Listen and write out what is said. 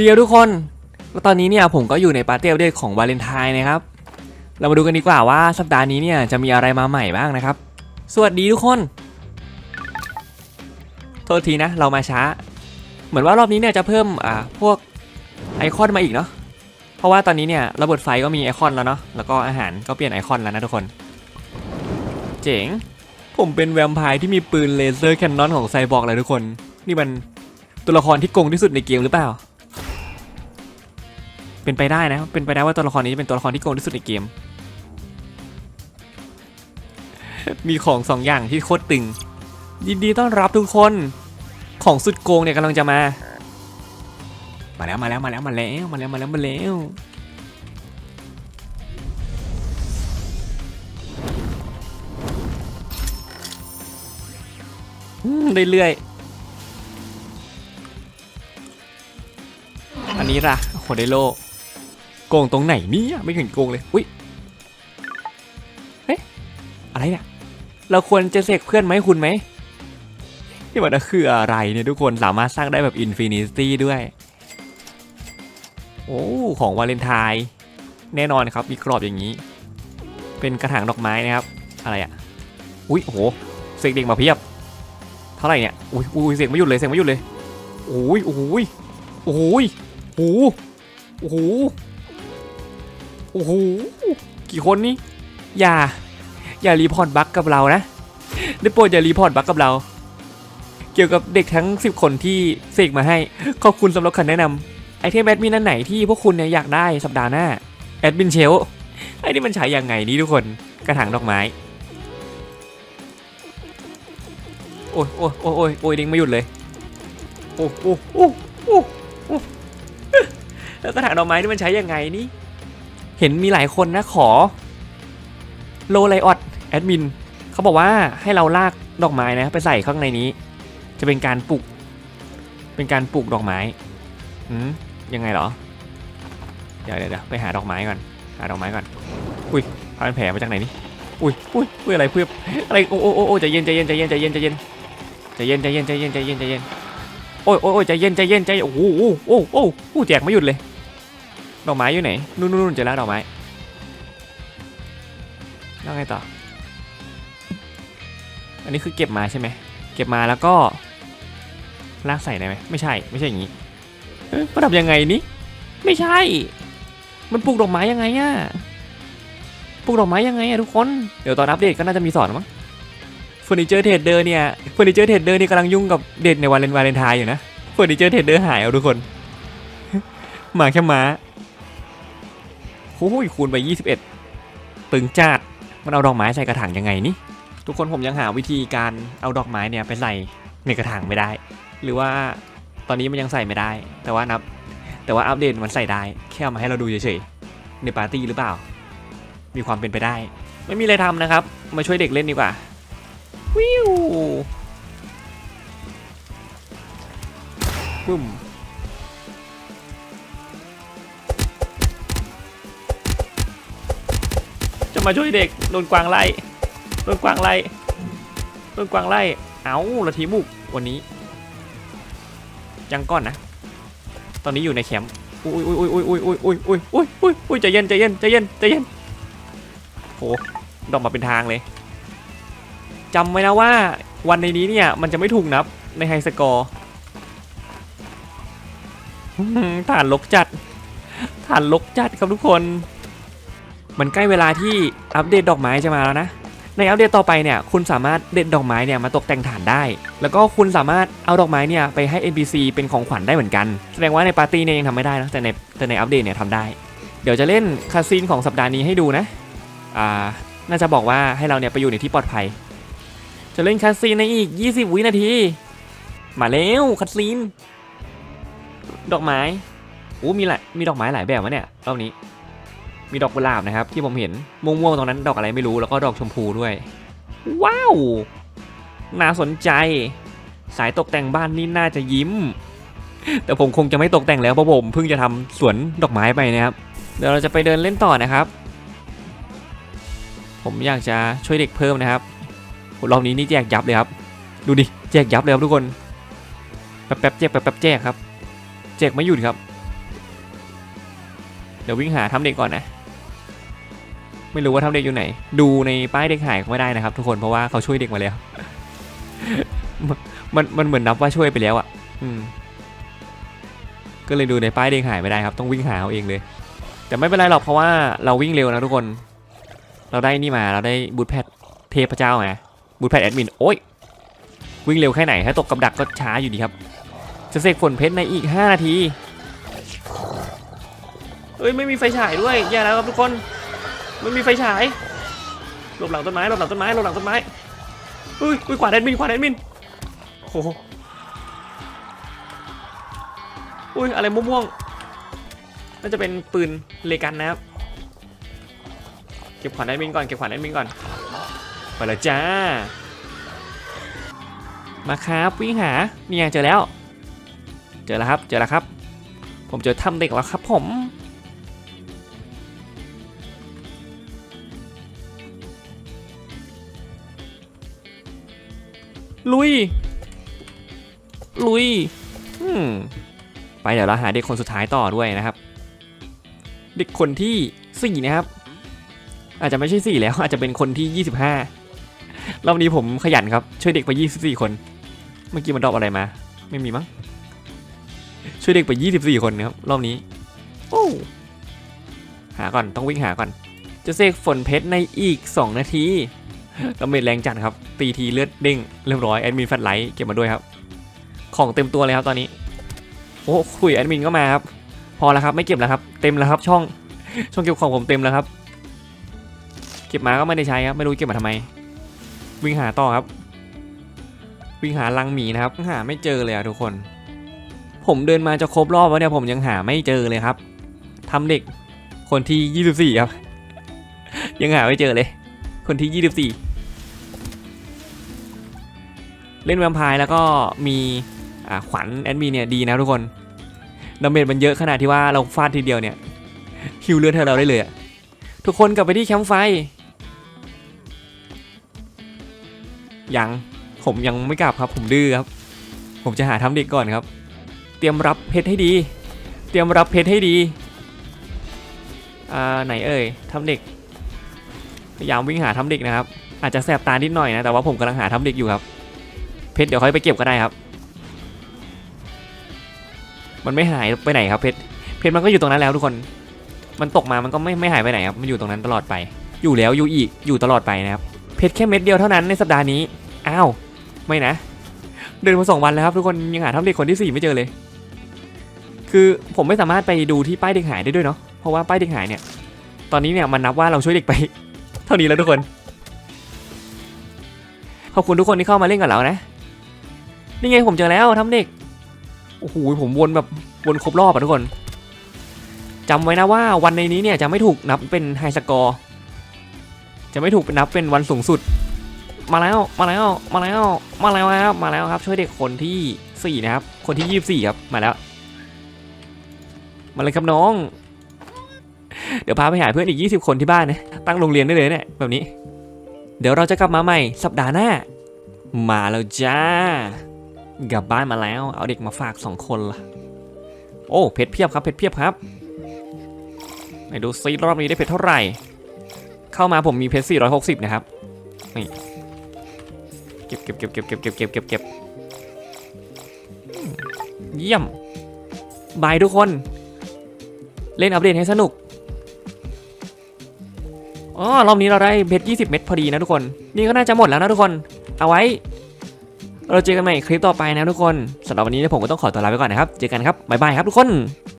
เดียวทุกคนแล้วตอนนี้เนี่ยผมก็อยู่ในปาร์ตี้อัปเดตของวาเลนไทน์นะครับ เรามาดูกันดีกว่าว่าสัปดาห์นี้เนี่ยจะมีอะไรมาใหม่บ้างนะครับ สวัสดีทุกคน โทษทีนะเรามาช้า เหมือนว่ารอบนี้เนี่ยจะเพิ่มอ่าพวกไอคอนมาอีกเนาะ เพราะว่าตอนนี้เนี่ยระบบไฟก็มีไอคอนแล้วเนาะ แล้วก็อาหารก็เปลี่ยนไอคอนแล้วนะทุกคน เจ๋ง ผมเป็นแวมไพร์ที่มีปืนเลเซอร์แคนนอนของไซบอร์กเลยทุกคน นี่มันตัวละครที่โกงที่สุดในเกมหรือเปล่า เป็นไปได้นะ เป็นไปได้ว่าตัวละครนี้จะเป็นตัวละครที่โกงที่สุดในเกม มีของสองอย่างที่โคตรตึง ยินดีต้อนรับทุกคน ของสุดโกงเนี่ยกำลังจะมา มาแล้วมาแล้วมาแล้วมาแล้วมาแล้วมาแล้วมาแล้วเรื่อยๆ อันนี้ล่ะโคเดโล โกงตรงไหนเนี่ยไม่เห็นโกงเลยอุ้ยเฮ้ยอะไรเนี่ยเราควรจะเสกเพื่อนไหมคุณไหมที่มันคืออะไรเนี่ยทุกคนสามารถสร้างได้แบบอินฟินิตี้ด้วย โอ้ของวาเลนไทน์แน่นอนครับมีกรอบอย่างนี้ เป็นกระถางดอกไม้นะครับ อะไรอะอุ้ยโหเสกเด็กมาเพียบ เท่าไหร่เนี่ยอุ้ยอุ้ยเสกไม่หยุดเลยเสกไม่หยุดเลยโอ้ยโอ้ยโอ้ยโอ้โหโอ้โห โอ้โห กี่คนนี่ อย่า อย่ารีพอร์ตบั๊กกับเรานะ ได้โปรดอย่ารีพอร์ตบั๊กกับเรา เกี่ยวกับเด็กทั้ง 10 คนที่เสกมาให้ ขอบคุณสำหรับคำแนะนำไอเทมแอดมินอันไหนที่พวกคุณเนี่ยอยากได้สัปดาห์หน้า แอดมินเชลไอ้นี่มันใช้ยังไงนี่ทุกคน กระถางดอกไม้ โอ้ยโอ้ยโอ้ยโอ้ยโอ้ยเด้งไม่หยุดเลย โอ้โอ้โอ้โอ้โอ้แล้วกระถางดอกไม้นี่มันใช้ยังไงนี่ เห็นมีหลายคนนะขอโลไลออดแอดมินเขาบอกว่าให้เราลากดอกไม้นะไปใส่ข้างในนี้ จะเป็นการปลูก เป็นการปลูกดอกไม้อืมยังไงเหรอ เดี๋ยวเดี๋ยวไปหาดอกไม้ก่อน หาดอกไม้ก่อน อุ้ยพาเป็นแผลมาจากไหนนี่อุ้ยอุ้ยอุ้ยอะไรเพื่ออะไรโอ้โอ้โอ้ใจเย็นใจเย็นใจเย็นใจเย็นใจเย็นใจเย็นใจเย็นใจเย็นใจเย็นใจเย็นโอ้ยโอ้ยโอ้ยใจเย็นใจเย็นใจโอ้โหโอ้โอ้โอ้โอ้แจกไม่หยุดเลย ดอกไม้อยู่ไหน นู่นนู่นเจอแล้วดอกไม้แล้วไงต่อ อันนี้คือเก็บมาใช่ไหม เก็บมาแล้วก็ ลากใส่ได้ไหมไม่ใช่ ไม่ใช่อย่างนี้ประดับยังไงนี่ ไม่ใช่ มันปลูกดอกไม้ยังไงอะปลูกดอกไม้ยังไงอะทุกคน เดี๋ยวตอนอัปเดตก็น่าจะมีสอนมั้งเฟอร์นิเจอร์เทรดเดอร์เนี่ย เฟอร์นิเจอร์เทรดเดอร์นี่กำลังยุ่งกับเด็ดในวันเลนวาเลนไทน์อยู่นะ เฟอร์นิเจอร์เทรดเดอร์หายเอาทุกคนหมาแค่ม้า โอ้ยคูณไป 21 ตึงจัดมันเอาดอกไม้ใส่กระถางยังไงนี่ทุกคนผมยังหาวิธีการเอาดอกไม้เนี่ยไปใส่ในกระถางไม่ได้ หรือว่าตอนนี้มันยังใส่ไม่ได้ แต่ว่านับ แต่ว่าอัปเดตมันใส่ได้แค่เอามาให้เราดูเฉยๆในปาร์ตี้หรือเปล่า มีความเป็นไปได้ ไม่มีอะไรทำนะครับ มาช่วยเด็กเล่นดีกว่าวิวปุ้ม จะมาช่วยเด็กโดนกวางไล่โดนกวางไล่โดนกวางไล่เอาละทีมุกวันนี้ ยังก่อนนะ ตอนนี้อยู่ในแคมป์อุ้ยอุ้ยอุ้ยอุ้ยอุ้ยอุ้ยอุ้ยอุ้ยอุ้ยอุ้ยอุ้ยใจเย็นใจเย็นใจเย็นใจเย็นโหดอกมาเป็นทางเลยจำไว้นะว่าวันในนี้เนี่ยมันจะไม่ถูกนับในไฮสกอร์ฐานลกจัดฐานลกจัดครับทุกคน มันใกล้เวลาที่อัปเดตดอกไม้จะมาแล้วนะ ในอัปเดตต่อไปเนี่ยคุณสามารถเด็ดดอกไม้เนี่ยมาตกแต่งฐานได้ แล้วก็คุณสามารถเอาดอกไม้เนี่ยไปให้ NPC เป็นของขวัญได้เหมือนกัน แสดงว่าในปาร์ตี้เนี่ยยังทำไม่ได้นะแต่ในแต่ในอัปเดตเนี่ยทำได้ เดี๋ยวจะเล่นคาซีนของสัปดาห์นี้ให้ดูนะอ่าน่าจะบอกว่าให้เราเนี่ยไปอยู่ในที่ปลอดภัย จะเล่นคาซีนในอีก 20 วินาที มาแล้วคาซีนดอกไม้โอ้มีหลายมีดอกไม้หลายแบบวะเนี่ยรอบนี้ มีดอกกุหลาบนะครับ ที่ผมเห็นม่วงๆตรงนั้นดอกอะไรไม่รู้แล้วก็ดอกชมพูด้วย ว้าว น่าสนใจ สายตกแต่งบ้านนี่น่าจะยิ้ม แต่ผมคงจะไม่ตกแต่งแล้วเพราะผมเพิ่งจะทำสวนดอกไม้ไปนะครับ เดี๋ยวเราจะไปเดินเล่นต่อนะครับ ผมอยากจะช่วยเด็กเพิ่มนะครับรอบนี้นี่แจกยับเลยครับ ดูดิแจกยับเลยครับทุกคนแป๊บๆแจกแป๊บๆแจกครับ แจกไม่หยุดครับเดี๋ยววิ่งหาทำเด็กก่อนนะ ไม่รู้ว่าทำเด็กอยู่ไหน ดูในป้ายเด็กหายก็ไม่ได้นะครับ ทุกคนเพราะว่าเขาช่วยเด็กมาแล้ว มันมันเหมือนนับว่าช่วยไปแล้วอะ อืม ก็เลยดูในป้ายเด็กหายไม่ได้ครับ ต้องวิ่งหาเอาเองเลย แต่ไม่เป็นไรหรอกเพราะว่าเราวิ่งเร็วนะทุกคน เราได้นี่มาเราได้บูทแพดเทพเจ้ามาบูทแพดแอดมินโอ้ยวิ่งเร็วแค่ไหนถ้าตกกับดักก็ช้าอยู่ดีครับ จะเสกฝนเพชรในอีก 5 นาทีเอ้ยไม่มีไฟฉายด้วยแย่แล้วครับทุกคน ไม่มีไฟฉายหลบหลังต้นไม้หลบหลังต้นไม้หลบหลังต้นไม้อุ้ยอุ้ยขวาแอดมินขวาแอดมินโอ้โหอุ้ยอะไรม่วงๆน่าจะเป็นปืนเลกันนะครับเก็บขวานแอดมินก่อนเก็บขวานแอดมินก่อนไปแล้วจ้า มาครับวิ่งหานี่ไงเจอแล้ว เจอแล้วครับเจอแล้วครับ ผมเจอถ้ำเด็กแล้วครับผม ลุย ลุยอืมไปเดี๋ยวเราหาเด็กคนสุดท้ายต่อด้วยนะครับ เด็กคนที่สี่นะครับ อาจจะไม่ใช่สี่แล้วอาจจะเป็นคนที่25รอบนี้ผมขยันครับ ช่วยเด็กไป24คน เมื่อกี้มันดรอปอะไรมา ไม่มีมั้งช่วยเด็กไป24คนนะครับรอบนี้ โอ้หาก่อนต้องวิ่งหาก่อน จะเสกฝนเพชรในอีก2นาที ดาเมจแรงจัดครับ ตีทีเลือดเด้งเรียบร้อยแอดมินแฟลชไลท์เก็บมาด้วยครับ ของเต็มตัวเลยครับตอนนี้ โอ้คุยแอดมินก็มาครับ พอแล้วครับไม่เก็บแล้วครับ เต็มแล้วครับช่อง ช่องเก็บของผมเต็มแล้วครับ เก็บมาก็ไม่ได้ใช้ครับ ไม่รู้เก็บมาทำไม วิ่งหาต่อครับ วิ่งหาลังหมีนะครับ หาไม่เจอเลยอะทุกคน ผมเดินมาจะครบรอบแล้วเนี่ยผมยังหาไม่เจอเลยครับทำเด็กคนที่ 24 ครับ ยังหาไม่เจอเลย คนที่ 24 เล่นแวมไพร์แล้วก็มีขวัญแอดมินเนี่ยดีนะทุกคนดาเมจมันเยอะขนาดที่ว่าเราฟาดทีเดียวเนี่ยฮิวเลือดให้เราได้เลยอะทุกคนกลับไปที่แคมป์ไฟยังผมยังไม่กลับครับผมดื้อครับ ผมจะหาทำเด็กก่อนครับ เตรียมรับเพชรให้ดี เตรียมรับเพชรให้ดีอ่าไหนเอ่ยทำเด็กพยายามวิ่งหาทำเด็กนะครับ อาจจะแสบตานิดหน่อยนะแต่ว่าผมกำลังหาทำเด็กอยู่ครับ ชรเดี๋ยวค่อยไปเก็บก็ได้ครับ มันไม่หายไปไหนครับเพชรเพชรมันก็อยู่ตรงนั้นแล้วทุกคน มันตกมามันก็ไม่ไม่หายไปไหนครับมันอยู่ตรงนั้นตลอดไป อยู่แล้วอยู่อีกอยู่ตลอดไปนะครับเพชรแค่เม็ดเดียวเท่านั้นในสัปดาห์นี้อ้าวไม่นะ เดินมาสองวันแล้วครับทุกคนยังหาทำเด็กคนที่สี่ไม่เจอเลย คือผมไม่สามารถไปดูที่ป้ายเด็กหายได้ด้วยเนาะเพราะว่าป้ายเด็กหายเนี่ย ตอนนี้เนี่ยมันนับว่าเราช่วยเด็กไป เท่านี้แล้วทุกคนขอบคุณทุกคนที่เข้ามาเล่นกับเรานะ นี่ไงผมเจอแล้วทำเด็กโอ้โหผมวนแบบวนครบรอบอะทุกคนจำไว้นะว่าวันในนี้เนี่ยจะไม่ถูกนับเป็นไฮสกอร์จะไม่ถูกนับเป็นวันสูงสุด มาแล้วมาแล้วมาแล้วมาแล้วครับมาแล้วครับช่วยเด็กคนที่สี่นะครับ คนที่ยี่สิบสี่ครับมาแล้ว มาเลยครับน้อง เดี๋ยวพาไปหาเพื่อนอีก 20 คนที่บ้านนะตั้งโรงเรียนได้เลยเนี่ยแบบนี้ เดี๋ยวเราจะกลับมาใหม่สัปดาห์หน้า มาแล้วจ้า กลับบ้านมาแล้ว เอาเด็กมาฝากสองคนละโอ้เพชรเพียบครับเพชรเพียบครับไหนดูซีรอบนี้ได้เพชรเท่าไหร่ เข้ามาผมมีเพชร460 นะครับนี่เก็บเก็บเก็บเก็บเก็บเก็บเก็บเก็บเก็บเยี่ยมบายทุกคน เล่นอัปเดตให้สนุกอ๋อรอบนี้เราได้เพชร20 เม็ดพอดีนะทุกคน นี่ก็น่าจะหมดแล้วนะทุกคน เอาไว้ เราเจอกันใหม่คลิปต่อไปนะทุกคนสำหรับวันนี้ผมก็ต้องขอตัวลาไปก่อนนะครับ เจอกันครับบ๊ายบายครับทุกคน